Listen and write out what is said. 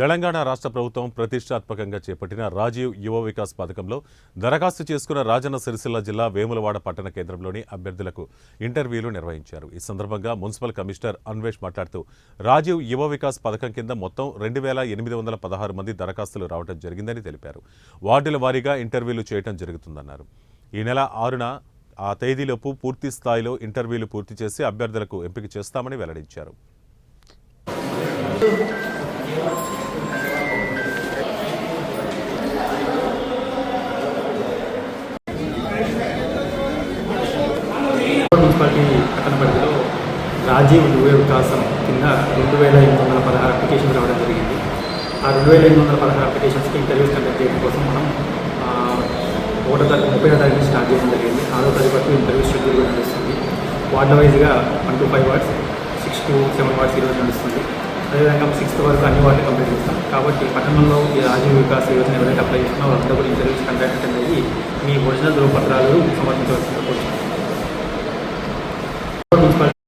తెలంగాణ రాష్ట్ర ప్రభుత్వం ప్రతిష్టాత్మకంగా చేపట్టిన రాజీవ్ యువ వికాస్ పథకంలో దరఖాస్తు చేసుకున్న రాజన్న సిరిసిల్ల జిల్లా వేములవాడ పట్టణ కేంద్రంలోని అభ్యర్థులకు ఇంటర్వ్యూలు నిర్వహించారు. ఈ సందర్భంగా మున్సిపల్ కమిషనర్ అన్వేష్ మాట్లాడుతూ రాజీవ్ యువ వికాస్ పథకం కింద మొత్తం రెండు వేల ఎనిమిది వందల పదహారు మంది దరఖాస్తులు రావడం జరిగిందని తెలిపారు. వార్డుల వారీగా ఇంటర్వ్యూలు చేయడం జరుగుతుందన్నారు. ఈ నెల ఆరున ఆ తేదీలోపు పూర్తి స్థాయిలో ఇంటర్వ్యూలు పూర్తి చేసి అభ్యర్థులకు ఎంపిక చేస్తామని వెల్లడించారు. మున్సిపాలిటీ పట్టణ పరిధిలో రాజీవ్ యువ వికాసం కింద రెండు వేల ఎనిమిది వందల పదహారు అప్లికేషన్ రావడం జరిగింది. ఆ రెండు వేల ఎనిమిది వందల పదహారు అప్లికేషన్స్కి ఇంటర్వ్యూస్ కండక్ట్ చేయడం కోసం మనం ఒకటో తారీఖు ముప్పై తారీఖు స్టార్ట్ చేయడం జరిగింది. ఆరో తారీఖు వరకు ఇంటర్వ్యూ షెడ్యూల్ కూడా నడుస్తుంది. వార్డుల వైజ్గా one to five wards six to seven wards ఈరోజు నడుస్తుంది. అదేవిధంగా సిక్స్త్ వరకు అన్ని వార్డులు కంప్లీట్ చేస్తాం. కాబట్టి పట్టణంలో ఈ రాజీవ్ వికాస్ యోజన ఎవరైతే అప్లై చేస్తున్నారో వాళ్ళందరూ కూడా ఇంటర్వ్యూస్ కండక్ట్ అనేది అయ్యి మీ ఒరిజినల్ ధృవపత్రాలు సమర్పించవలసిందిగా కోరుతున్నాం మున్సిపాలిటీ